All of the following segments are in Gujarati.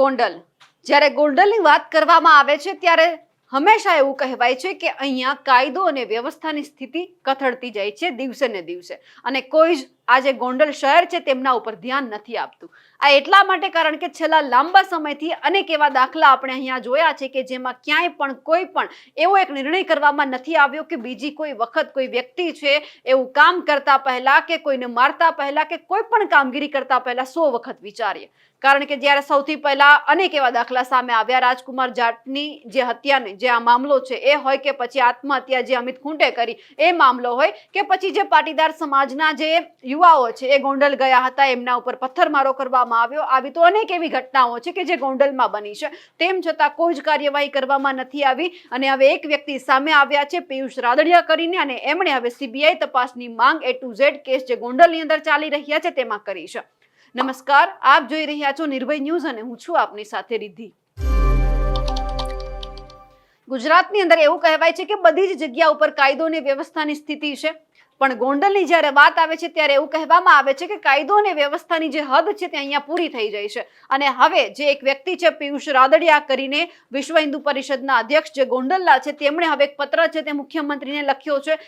ગોંડલ. જ્યારે ગોંડલની વાત કરવામાં આવે છે, ત્યારે હંમેશા એવું કહેવાય છે કે અહીંયા કાયદો અને વ્યવસ્થાની સ્થિતિ કથળતી જાય છે દિવસે ને દિવસે. અને કોઈ જ આ જે ગોંડલ શહેર છે તેમના ઉપર ધ્યાન નથી આપતું. આ એટલા માટે કારણ કે છેલ્લા લાંબા સમયથી અનેક એવા દાખલા આપણે અહીંયા જોયા છે કે જેમાં ક્યાંય પણ કોઈ પણ એવો એક નિર્ણય કરવામાં નથી આવ્યો કે બીજી કોઈ વખત કોઈ વ્યક્તિ છે એવું કામ કરતા પહેલા કે કોઈને મારતા પહેલા કે કોઈ પણ કામગીરી કરતા પહેલા સો વખત વિચારીએ. કારણ કે જ્યારે સૌથી પહેલા અનેક એવા દાખલા સામે આવ્યા, રાજકુમાર જાટની જે હત્યાને જે આ મામલો છે એ હોય કે પછી આત્મહત્યા જે અમિત ખૂંટે કરી, એ મામલો હોય કે પછી જે પાટીદાર સમાજના જે યુવાઓ છે એ ગોંડલ ગયા હતા, એમના ઉપર પથ્થરમારો કરવામાં આવ્યો. આવી તો અનેક એવી ઘટનાઓ છે કે જે ગોંડલમાં બની છે. તેમ છતાં કોઈ જ કાર્યવાહી કરવામાં નથી આવી અને હવે એક વ્યક્તિ સામે આવ્યા છે, પિયુષ રાદડિયા કરીને અને એમણે હવે સીબીઆઈ તપાસની માંગ એ ટુ ઝેડ કેસ જે ગોંડલની અંદર ચાલી રહ્યા છે તેમાં કરી છે. નમસ્કાર, આપ જોઈ રહ્યા છો નિર્ભય ન્યૂઝ અને હું છું આપની સાથે રિદ્ધિ. ગુજરાતની અંદર એવું કહેવાય છે કે બધી જ જગ્યા ઉપર કાયદો અને વ્યવસ્થાની સ્થિતિ છે. પણ ગોંડલની જ્યારે વાત આવે છે ત્યારે એવું કહેવામાં આવે છે કે કાયદો અને વ્યવસ્થાની જે હદ છે તે અહીંયા પૂરી થઈ જાય છે. અને હવે જે એક વ્યક્તિ છે પિયુષ રાદડિયા કરીને વિશ્વ હિન્દુ પરિષદના અધ્યક્ષ જે ગોંડલના છે તેમણે હવે એક પત્ર છે તે મુખ્યમંત્રીને લખ્યો છે.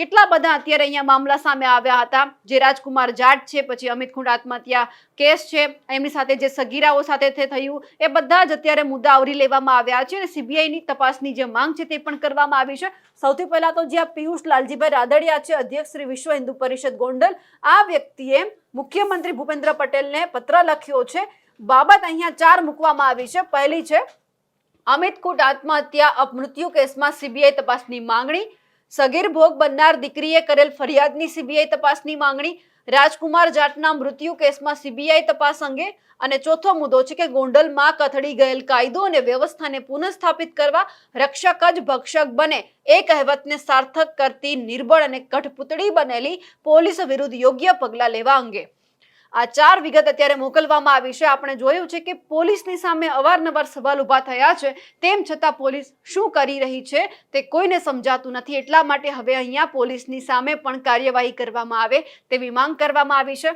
કેટલા બધા અત્યારે અહીંયા મામલા સામે આવ્યા હતા? જે રાજકુમાર જાટ છે, પછી અમિત ખુંડ આત્મહત્યા કેસ છે, એમની સાથે જે સગીરાઓ સાથે થયું, એ બધા જ અત્યારે મુદ્દા આવરી લેવામાં આવ્યા છે અને સીબીઆઈની તપાસની જે માંગ છે તે પણ કરવામાં આવી છે. સૌથી પહેલા તો જ્યાં પિયુષ લાલજીભાઈ રાદડિયા છે અધ્યક્ષ શ્રી વિશ્વ હિન્દુ પરિષદ ગોંડલ. આ વ્યક્તિએ મુખ્યમંત્રી ભૂપેન્દ્ર પટેલને પત્ર લખ્યો છે. બાબત અહીંયા ચાર મૂકવામાં આવી છે. પહેલી છે, અમિત કુટ આત્મહત્યા અપમૃત્યુ કેસમાં સીબીઆઈ તપાસની માંગણી. સગીર ભોગ બનનાર દીકરીએ કરેલ ફરિયાદની સીબીઆઈ તપાસની માંગણી. રાજકુમાર જાટના મૃત્યુ કેસમાં સીબીઆઈ તપાસ અંગે અને ચોથો મુદ્દો છે કે ગોંડલમાં કથળી ગયેલ કાયદો અને વ્યવસ્થાને પુનઃસ્થાપિત કરવા રક્ષક જ ભક્ષક બને. એ કહેવતને સાર્થક કરતી નિર્બળ અને કઠપૂતળી બનેલી પોલીસ વિરુદ્ધ યોગ્ય પગલાં લેવા અંગે. આ ચાર વિગત અત્યારે મોકલવામાં આવી છે. આપણે જોયું છે કે પોલીસની સામે અવારનવાર સવાલ ઊભા થયા છે. તેમ છતાં પોલીસ શું કરી રહી છે તે કોઈને સમજાતું નથી. એટલા માટે હવે અહીંયા પોલીસની સામે પણ કાર્યવાહી કરવામાં આવે તેવી માંગ કરવામાં આવી છે.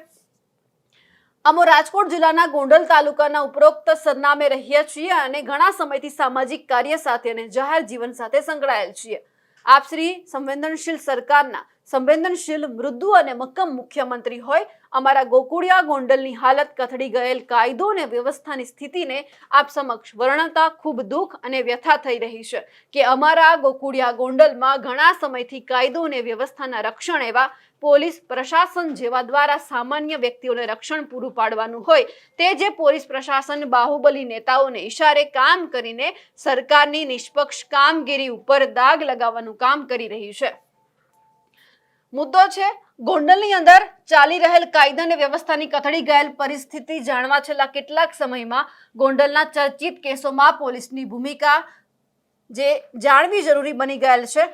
અમો રાજકોટ જિલ્લાના ગોંડલ તાલુકાના ઉપરોક્ત સરનામે રહ્યા છીએ અને ઘણા સમયથી સામાજિક કાર્ય સાથે અને જાહેર જીવન સાથે સંકળાયેલ છીએ. આપ શ્રી સંવેદનશીલ સરકારના સંવેદનશીલ મૃદુ અને મક્કમ મુખ્યમંત્રી હોય અમારા ગોકુળિયા ગોંડલની હાલત કથળી ગયેલ કાયદો અને વ્યવસ્થાની સ્થિતિને આપ સમક્ષ વર્ણતા ખૂબ દુઃખ અને વ્યથા થઈ રહી છે કે અમારા ગોકુળિયા ગોંડલમાં ઘણા સમયથી કાયદો અને વ્યવસ્થાના રક્ષણ એવા પોલીસ પ્રશાસન જેવા દ્વારા સામાન્ય વ્યક્તિઓને રક્ષણ પૂરું પાડવાનું હોય, તે જે પોલીસ પ્રશાસન, બાહુબલી નેતાઓને ઈશારે કામ કરીને સરકારની નિષ્પક્ષ કામગીરી ઉપર દાગ લગાવવાનું કામ કરી રહી છે. મુદ્દો છે ગોંડલની અંદર ચાલી રહેલ કાયદા અને વ્યવસ્થાની કથળી ગયેલ પરિસ્થિતિ જાણવા છેલ્લા કેટલાક સમયમાં ગોંડલના ચર્ચિત કેસોમાં પોલીસની ભૂમિકા જે જાણવી જરૂરી બની ગયેલ છે.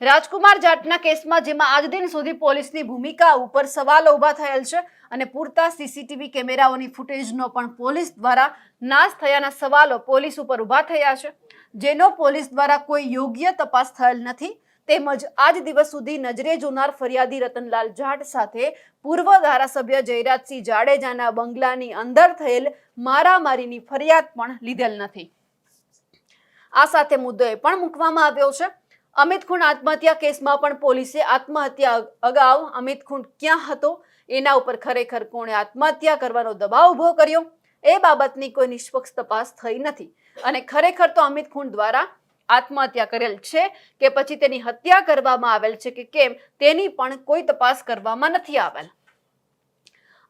રાજકુમાર જાટના કેસમાં જેમાં આજ દિન સુધી પોલીસની ભૂમિકા ઉપર સવાલો ઊભા થયેલ છે અને પૂરતા સીસીટીવી કેમેરાઓની ફૂટેજનો પણ પોલીસ દ્વારા નાશ થયાના સવાલો પોલીસ ઉપર ઊભા થયા છે. જેનો પોલીસ દ્વારા કોઈ યોગ્ય તપાસ થયેલ નથી. તેમજ આજ દિવસ સુધી નજરે જોનાર ફરિયાદી રતનલાલ જાટ સાથે પૂર્વ ધારાસભ્ય જયરાજસિંહ જાડેજાના બંગલાની અંદર થયેલ મારામારીની ફરિયાદ પણ લીધેલ નથી. આ સાથે મુદ્દો એ પણ મૂકવામાં આવ્યો છે. અમિત ખૂણ આત્મહત્યા કેસમાં પણ પોલીસે આત્મહત્યા અગાઉ અમિત ખૂણ ક્યાં હતો? એના ઉપર ખરેખર કોણે આત્મહત્યા કરવાનો દબાવ ઊભો કર્યો? એ બાબતની કોઈ નિષ્પક્ષ તપાસ થઈ નથી. અને ખરેખર તો અમિત ખૂણ દ્વારા આત્મહત્યા કરેલ છે કે પછી તેની હત્યા કરવામાં આવેલ છે કે કેમ, તેની પણ કોઈ તપાસ કરવામાં નથી આવેલ.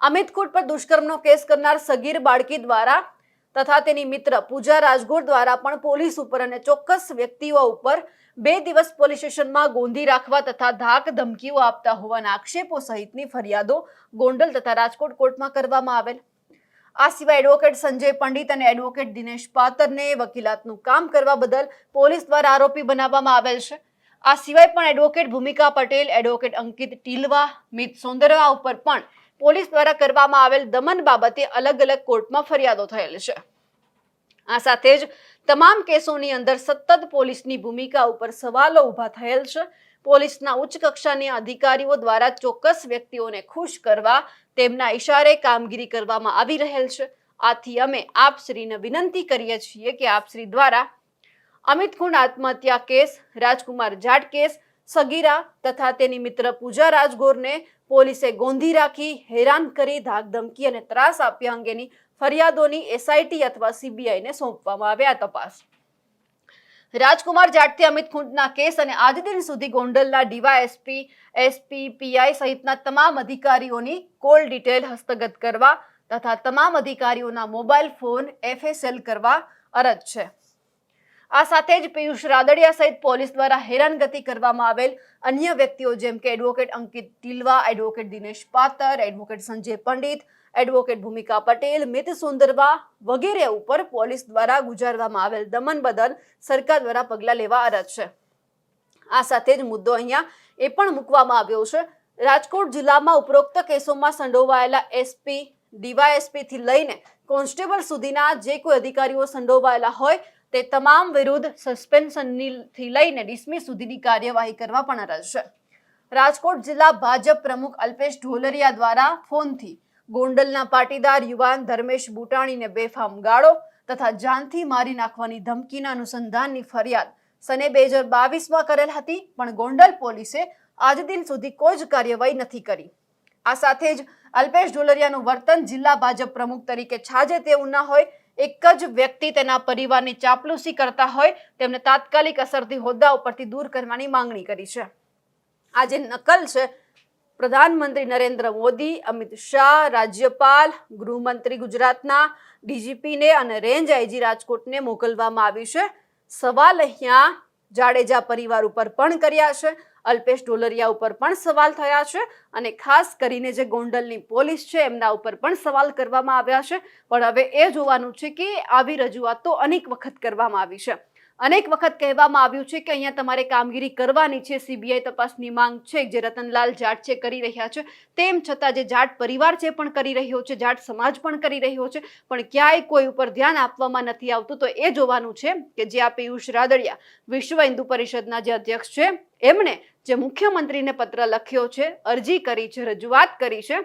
અમિત ખૂટ પર દુષ્કર્મનો કેસ કરનાર સગીર બાળકી દ્વારા તથા તેની મિત્ર પૂજા રાજગોર દ્વારા પણ પોલીસ ઉપર અને ચોક્કસ વ્યક્તિઓ ઉપર બે દિવસ પોલીસ સ્ટેશનમાં ગોંધી રાખવા તથા ધાક ધમકીઓ આપતા હોવાના આક્ષેપો સહિતની ફરિયાદો ગોંડલ તથા રાજકોટ કોર્ટમાં કરવામાં આવેલ. આ સિવાય એડવોકેટ સંજય પંડિત અને એડવોકેટ દિનેશ પાતરને વકીલાતનું કામ કરવા બદલ પોલીસ દ્વારા આરોપી બનાવવામાં આવેલ છે. આ સિવાય પણ એડવોકેટ ભૂમિકા પટેલ, એડવોકેટ અંકિત ટીલવા, મિત સોંદરવા ઉપર પણ પોલીસ દ્વારા કરવામાં આવેલ દમન બાબતે અલગ અલગ કોર્ટમાં ફરિયાદો થયેલ છે. આ સાથે જ તમામ કેસોની અંદર સતત પોલીસની ભૂમિકા ઉપર સવાલો ઊભા થયેલ છે. પોલીસના ઉચ્ચ કક્ષાની અધિકારીઓ દ્વારા ચોક્કસ વ્યક્તિઓને ખુશ કરવા, તેમના ઈશારે કામગીરી કરવામાં આવી રહેલ છે. આથી અમે આપશ્રીને વિનંતી કરીએ છીએ કે આપશ્રી દ્વારા અમિત કુંડ આત્મહત્યા કેસ, રાજકુમાર જાટ કેસ, સગીરા તથા તેની મિત્ર પૂજા રાજગોરને પોલીસે ગોંધી રાખી, હેરાન કરી, ધાકધમકી અને ત્રાસ આપ્યા અંગેની ફરિયાદોની એસઆઈટી અથવા સીબીઆઈને સોંપવામાં આવ્યા તપાસ. રાજકુમાર જાટથી અમિત ખુંટના કેસ અને આજ દિન સુધી ગોંડલના ડીવાયએસપી એસપી પીઆઈ સહિતના તમામ અધિકારીઓની કોલ ડિટેલ હસ્તગત કરવા તથા તમામ અધિકારીઓના મોબાઈલ ફોન એફએસએલ કરવા અરજ છે. આ સાથે જ પિયુષ રાદડિયા સહિત પોલીસ દ્વારા હેરાનગતિ કરવામાં આવેલ અન્ય વ્યક્તિઓ જેમ કે advocate Ankit Tilva, advocate Dinesh Patar, advocate Sanjay Pandit, advocate Bhumika Patel, Mit Sundarva વગેરે ઉપર પોલીસ દ્વારા ગુજારવામાં આવેલ દમન બદલ સરકાર દ્વારા પગલાં લેવા અરજ છે. આ સાથે જ મુદ્દો અહીંયા એ પણ મૂકવામાં આવ્યો છે. રાજકોટ જિલ્લામાં ઉપરોક્ત કેસોમાં સંડોવાયેલા એસપી ડીવાયએસપી થી લઈને કોન્સ્ટેબલ સુધીના જે કોઈ અધિકારીઓ સંડોવાયેલા હોય તે તમામ વિરુદ્ધ સસ્પેન્શનથી લઈને ડિસમિસ સુધીની કાર્યવાહી કરવા પણ અરજ છે. રાજકોટ જિલ્લા ભાજપ પ્રમુખ અલ્પેશ ઢોલરિયા દ્વારા ફોનથી ગોંડલના પાટીદાર યુવાન ધર્મેશ બુટાણીને બેફામ ગાળો તથા જાનથી મારી નાખવાની ધમકીના અનુસંધાનની ફરિયાદ સને બે હજાર બાવીસમાં કરેલ હતી, પણ ગોંડલ પોલીસે આજ દિન સુધી કોઈ જ કાર્યવાહી નથી કરી. આ સાથે જ અલ્પેશ ઢોલરિયાનું વર્તન જિલ્લા ભાજપ પ્રમુખ તરીકે છાજે તેવું ના હોય એક જ વ્યક્તિ તેના પરિવારની ચાપલુસી કરતા હોય, તેમને તાત્કાલિક અસરથી હોદ્દા ઉપરથી દૂર કરવાની માંગણી કરી છે. આ જે નકલ છે, પ્રધાનમંત્રી નરેન્દ્ર મોદી, અમિત શાહ, રાજ્યપાલ, ગૃહમંત્રી ગુજરાતના, ડીજીપીને અને રેન્જ આઈજી રાજકોટને મોકલવામાં આવી છે. સવાલ અહીંયા જાડેજા પરિવાર ઉપર પણ કર્યા છે. અલ્પેશ ઢોલરિયા ઉપર પણ સવાલ થયા છે અને ખાસ કરીને જે ગોંડલની પોલીસ છે, એમના ઉપર પણ સવાલ કરવામાં આવ્યા છે. પણ હવે એ જોવાનું છે કે આવી રજૂઆત તો અનેક વખત કરવામાં આવી છે. અનેક વખત કહેવામાં આવ્યું છે કે અહીંયા તમારે કામગીરી કરવાની છે. સીબીઆઈ તપાસની માંગ છે. જે રતનલાલ જાટ છે, કરી રહ્યા છે. તેમ છતાં જે જાટ પરિવાર છે પણ કરી રહ્યો છે, જાટ સમાજ પણ કરી રહ્યો છે, પણ ક્યાંય કોઈ ઉપર ધ્યાન આપવામાં નથી આવતું. તો એ જોવાનું છે કે જે આ પિયુષ રાદડિયા વિશ્વ હિન્દુ પરિષદના જે અધ્યક્ષ છે, એમણે જે મુખ્યમંત્રીને પત્ર લખ્યો છે, અરજી કરી છે, રજૂઆત કરી છે,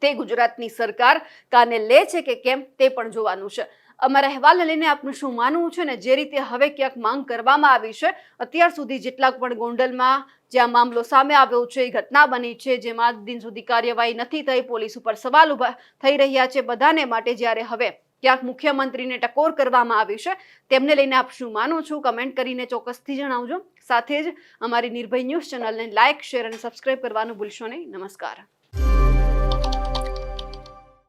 તે ગુજરાતની સરકાર કાને લે છે કે કેમ તે પણ જોવાનું છે. અમારા અહેવાલને લઈને આપનું શું માનવું છે ને જે રીતે હવે ક્યાંક માંગ કરવામાં આવી છે, અત્યાર સુધી જેટલા પણ ગોંડલમાં જે આ મામલો સામે આવ્યો છે, એ ઘટના બની છે, જેમાં દિન સુધી કાર્યવાહી નથી થઈ, પોલીસ ઉપર સવાલ ઊભા થઈ રહ્યા છે બધાને માટે જ્યારે હવે ક્યાંક મુખ્યમંત્રીને ટકોર કરવામાં આવી છે, તેમને લઈને આપ શું માનો છો? કમેન્ટ કરીને ચોક્કસથી જણાવજો. સાથે જ અમારી નિર્ભય ન્યૂઝ ચેનલને લાઇક શેર અને સબસ્ક્રાઇબ કરવાનું ભૂલશો નહીં. નમસ્કાર.